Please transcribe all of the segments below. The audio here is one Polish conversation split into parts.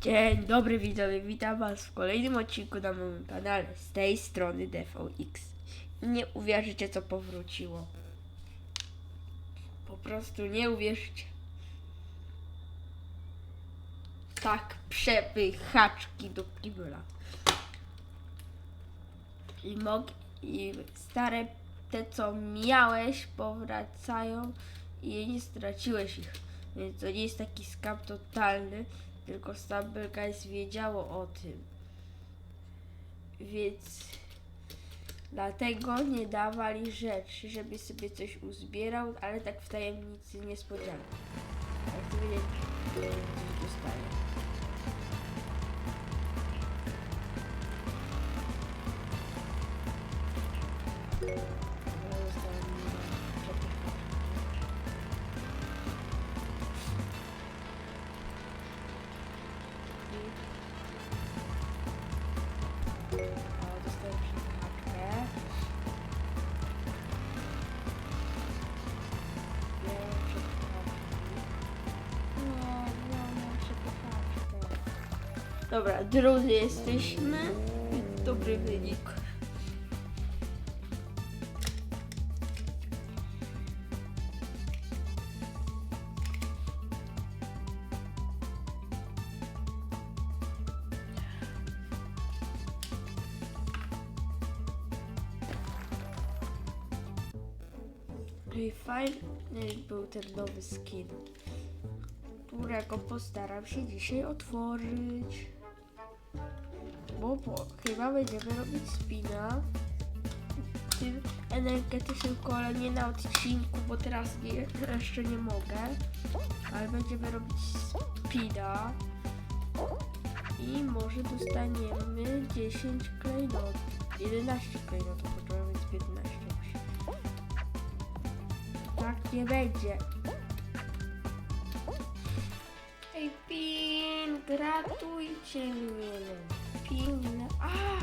Dzień dobry widzowie, witam was w kolejnym odcinku na moim kanale z tej strony DVX. Nie uwierzycie co powróciło. Po prostu nie uwierzycie. Tak przepychaczki do kibla. I mog i stare te co miałeś powracają i nie straciłeś ich. Więc to nie jest taki skam totalny, tylko Stumble Guys wiedziało o tym. Więc dlatego nie dawali rzeczy, żeby sobie coś uzbierał, ale tak w tajemnicy niespodzianki. Jak chcę wiedzieć, dostaje. Dobra, drodzy jesteśmy. Dobry wynik. No i fajny był ten nowy skin, którego postaram się dzisiaj otworzyć. Bo, bo chyba będziemy robić spina tym energetycznym kole, nie na odcinku, bo teraz nie, jeszcze nie mogę, ale będziemy robić spina i może dostaniemy 10 klejnotów, 11 klejnotów, potrzebujemy więc 15 musi. Tak nie będzie. Ej, Pin, gratujcie mnie. Pin, a,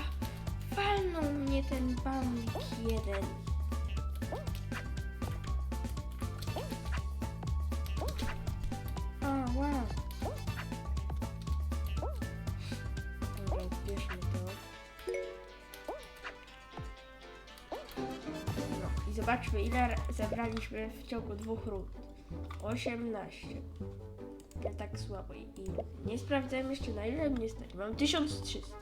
walnął mnie ten bambik jeden. A, wow. Dobra, odbierzmy to. No i zobaczmy ile ra- zebraliśmy w ciągu dwóch rund. 18. Tak słabo i, nie sprawdzałem jeszcze na ile mnie stać. Mam 1300.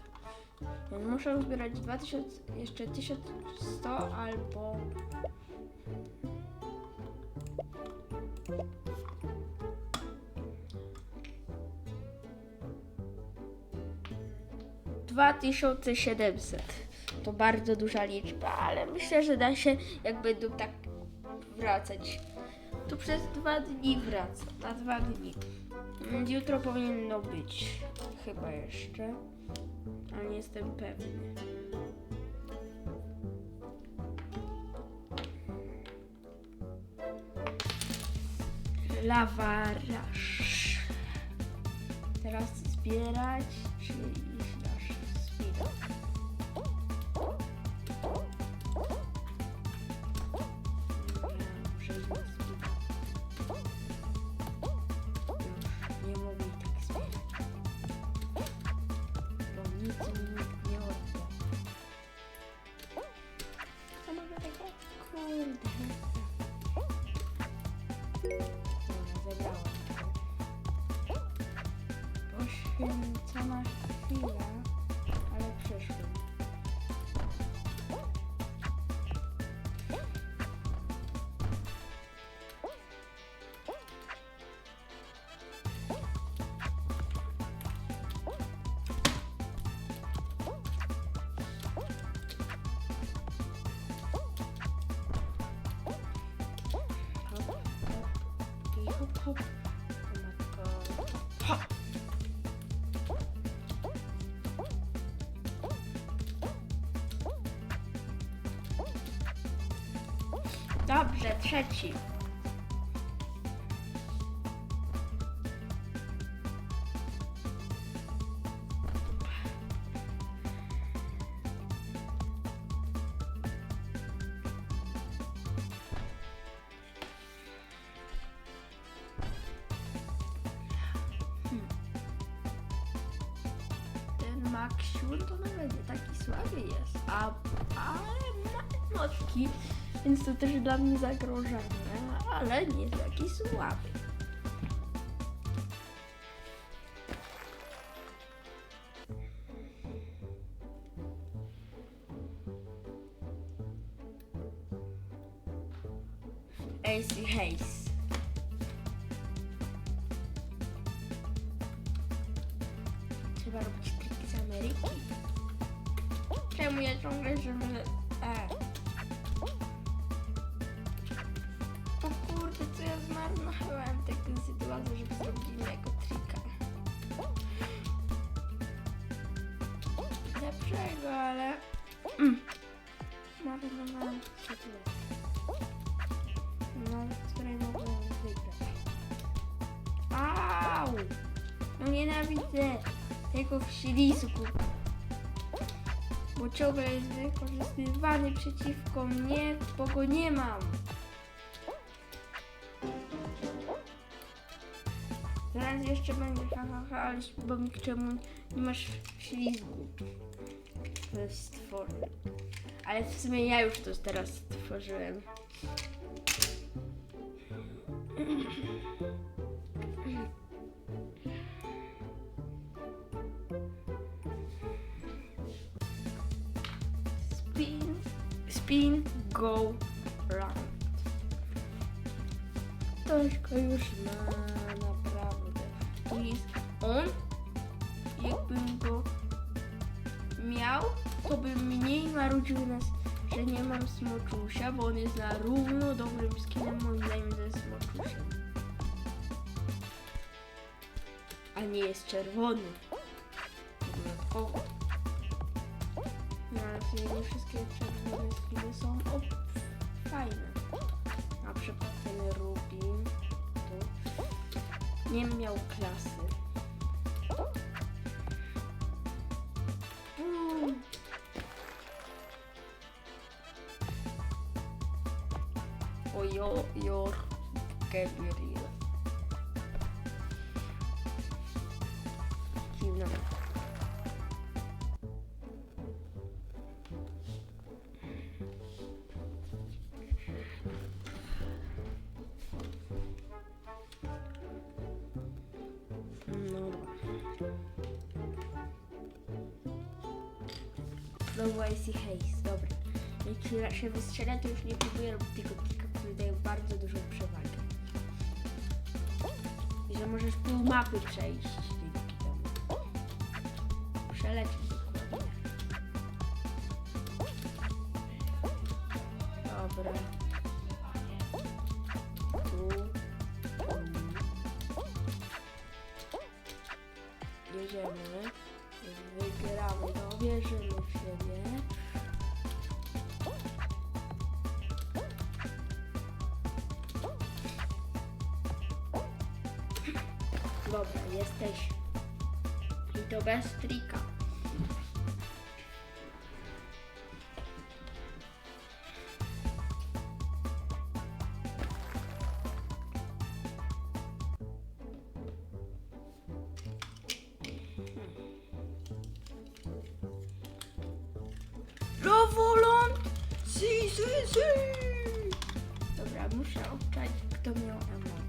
Więc muszę zbierać 2000, jeszcze 1100 albo... Dwa tysiące siedemset. To bardzo duża liczba, ale myślę, że da się, jak będą tak wracać. To przez dwa dni wraca. Na dwa dni. Jutro powinno być. Chyba jeszcze. Ale nie jestem pewny. Lawaraż. Teraz zbierać, czy Poświęcona chwila, ale przeszło. Hop. Hop, Dobrze, trzeci. Hmm. Maxiul to nawet taki słaby jest, a, notki, więc to też dla mnie zagrożenie, ale nie taki słaby. AC Hayes. Trzeba robić z. Czemu ja ciągle. Zmarnowałem taką sytuację, żeby zrobić innego trika. Lepszego, ale... Mm. Zmarnowałem sytuację. Której mogłem wygrać. Au! No nienawidzę tego wsilisku. Bo ciągle jest wykorzystywany przeciwko mnie, bo go nie mam. Zaraz jeszcze będzie ha, ha, ha, ale bo mi czemu nie masz ślizgu. To jest stworzy. Ale w sumie ja już to teraz stworzyłem. Spin, spin, go, round. Tośko już ma on. Jakbym go miał, to bym mniej marudził nas, że nie mam smoczusia, bo on jest na równo dobrym skinem moim zdaniem ze smoczusiem. A nie jest czerwony. Dodatkowo. No, ale nie wszystkie czerwone skiny są o, fajne. Na przykład ten Rubin to nie miał klasy. Your Gabriel. Dziwne. No Znowu IC Haze, dobra. Jeśli się wystrzela, to już nie próbuję robić tego trika, który daje bardzo dużą przewagę. I że możesz pół mapy przejść dzięki temu. Przelecieć dokładnie. Dobra. Tu. Jedziemy. Wygramy, no wierzymy w siebie. Jesteś. I to bez trika. Si, si, si! Dobra, muszę obczaić, kto miał emotkę.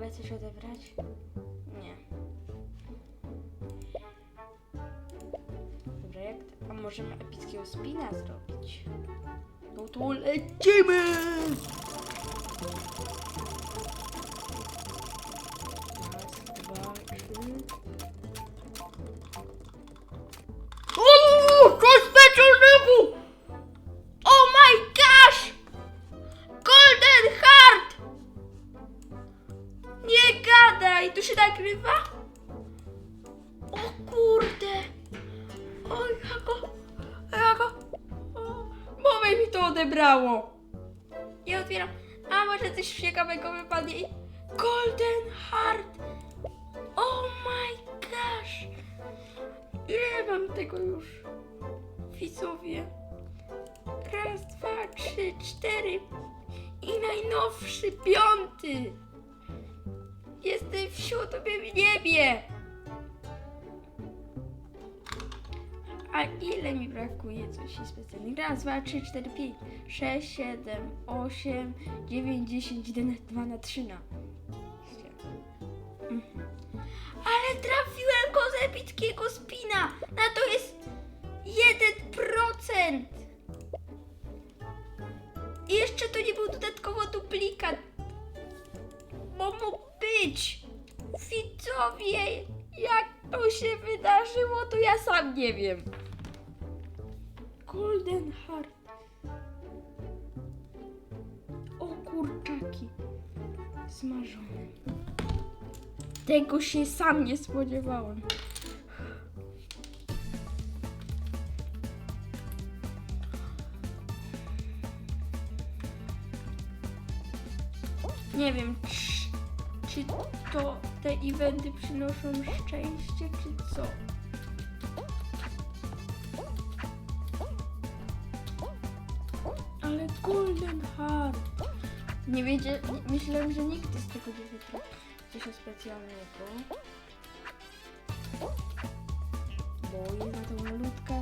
Mogę coś odebrać? Nie. Dobra, jak... A możemy epickiego spina zrobić? No to lecimy! O, bo mi to odebrało. I otwieram, a może coś ciekawego wypadnie i Golden Heart. Oh my gosh. mam tego już. Widzowie. Raz, dwa, trzy, cztery. I najnowszy, piąty. Jestem w siódmym niebie. A ile mi brakuje coś specjalnego? Raz, dwa, trzy, cztery, pięć, sześć, siedem, osiem, dziewięć, dziesięć, jedenaście, dwa, trzy, na. Mhm. Ale trafiłem go z epickiego spina! Na to jest 1%! I jeszcze to nie był dodatkowo duplikat. Bo mógł być. Widzowie, jak to się wydarzyło, to ja sam nie wiem. Golden Heart. O kurczaki. Smażone. Tego się sam nie spodziewałem. Nie wiem, czy, czy to te eventy przynoszą szczęście, czy co. Golden Heart. Nie wiedział, myślałem, że nigdy z tego nie wytrafi coś specjalnego. Bo jest na to malutka.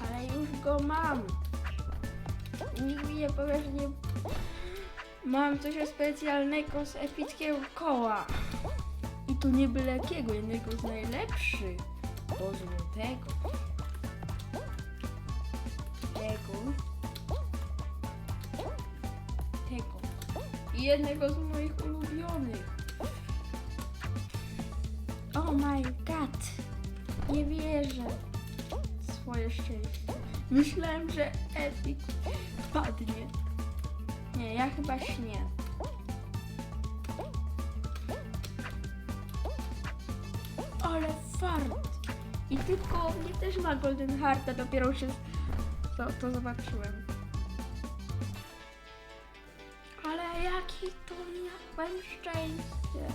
Ale już go mam. Nikt mi nie powie, że nie... Mam coś specjalnego z epickiego koła. To nie byle jakiego, jednego z najlepszych. Do złotego. Tego. Tego. I jednego z moich ulubionych. Oh my god. Nie wierzę. Swoje szczęście. Myślałem, że Epic padnie. Nie, ja chyba śnię. Fart. I tylko mnie też ma Golden Hearta, dopiero się to, to zobaczyłem. Ale jaki to miałem szczęście.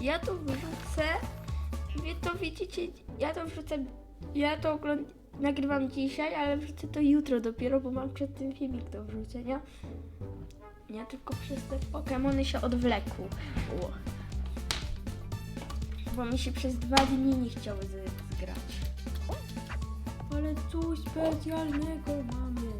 Ja to wrzucę. Wy to widzicie, ja to wrzucę, ja to ogląd- nagrywam dzisiaj, ale wrzucę to jutro dopiero, bo mam przed tym filmik do wrzucenia. Nie tylko przez te Pokemony się odwlekł. Ło. Bo mi się przez dwa dni nie chciały zgrać. Ale coś specjalnego mamy.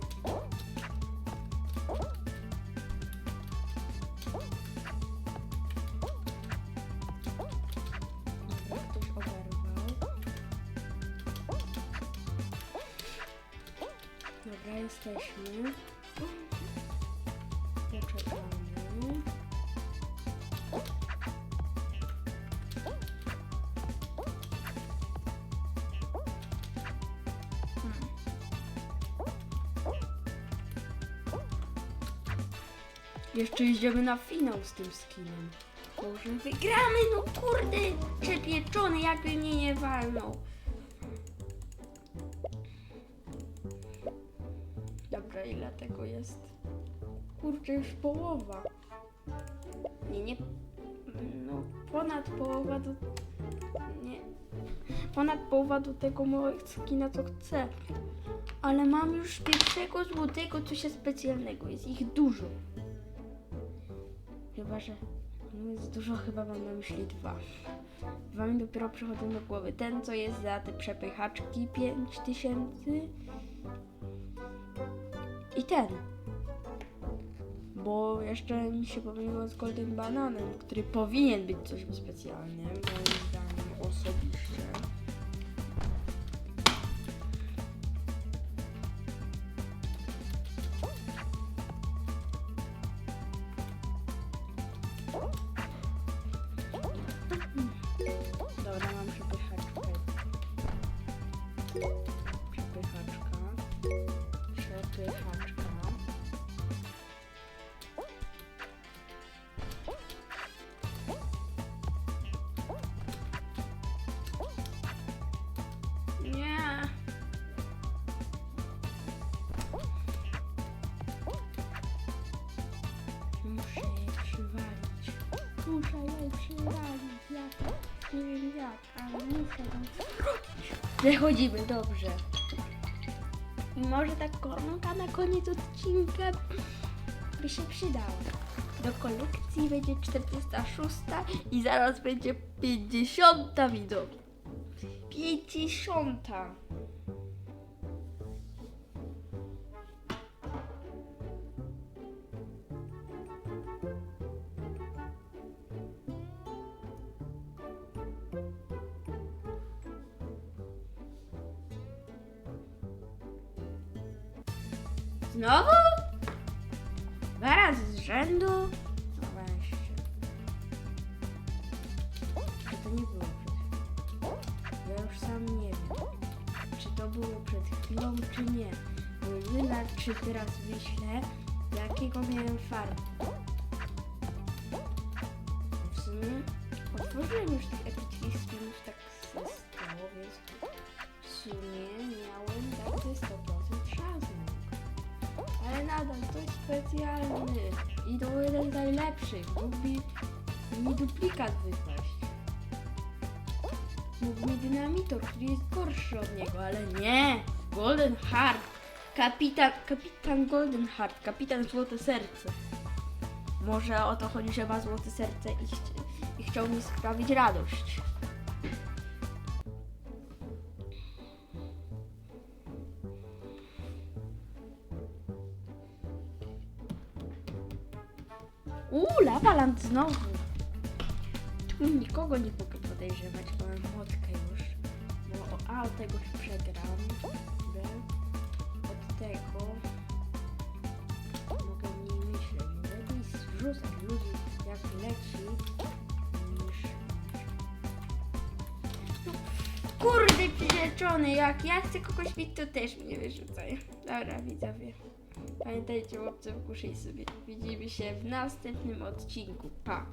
Dobra, ktoś oberwał. Dobra, jesteśmy. Jeszcze idziemy na finał z tym skinem. Może wygramy, no kurde! Przepieczony, jakby mnie nie walnął. Dobra, ile tego jest? Kurczę, już połowa. Nie, nie. No, ponad połowa do. Nie. Ponad połowa do tego małego skina, co chcę. Ale mam już pierwszego złotego, coś specjalnego. Jest ich dużo. Chyba, że. No jest dużo, chyba mam na myśli dwa. Dwa mi dopiero przychodzą do głowy. Ten, co jest za te przepychaczki 5000 i ten. Bo jeszcze mi się pomyliło z Golden Bananem, który powinien być coś specjalnym, moim zdaniem osobiście. Przepychaczka. Przepychaczka. Przechodzimy, dobrze. I może ta koronka na koniec odcinka by się przydała. Do kolekcji będzie 46 i zaraz będzie 50 widzowie. 50. Znowu? Dwa razy z rzędu? No weźcie. Czy to nie było przed chwilą? Ja już sam nie wiem. Czy to było przed chwilą, czy nie. Bo Wystarczy teraz wyślę, jakiego miałem farba. W sumie otworzyłem już tych epickich skinów tak ze 100, więc w sumie nadal jest specjalny i to jeden z najlepszych. Mógłby mi duplikat wypaść. Mógł mi dynamitor, który jest gorszy od niego, ale nie! Golden Heart! Kapitan, kapitan Golden Heart, kapitan Złote Serce. Może o to chodzi, że ma złote serce i, chci- i chciał mi sprawić radość. Uuu, Lavaland znowu. Tu nikogo nie mogę podejrzewać, bo mam motkę już. Bo a od tego się przegram. Od tego mogę mniej myśleć. Lepiej zrzucać ludzi jak leci niż... No, kurde przyrzeczony, jak ja chcę kogoś bić, to też mnie wyrzucaj. Dobra, widzowie. Pamiętajcie, łapce w kuszy i sobie. Widzimy się w następnym odcinku. Pa!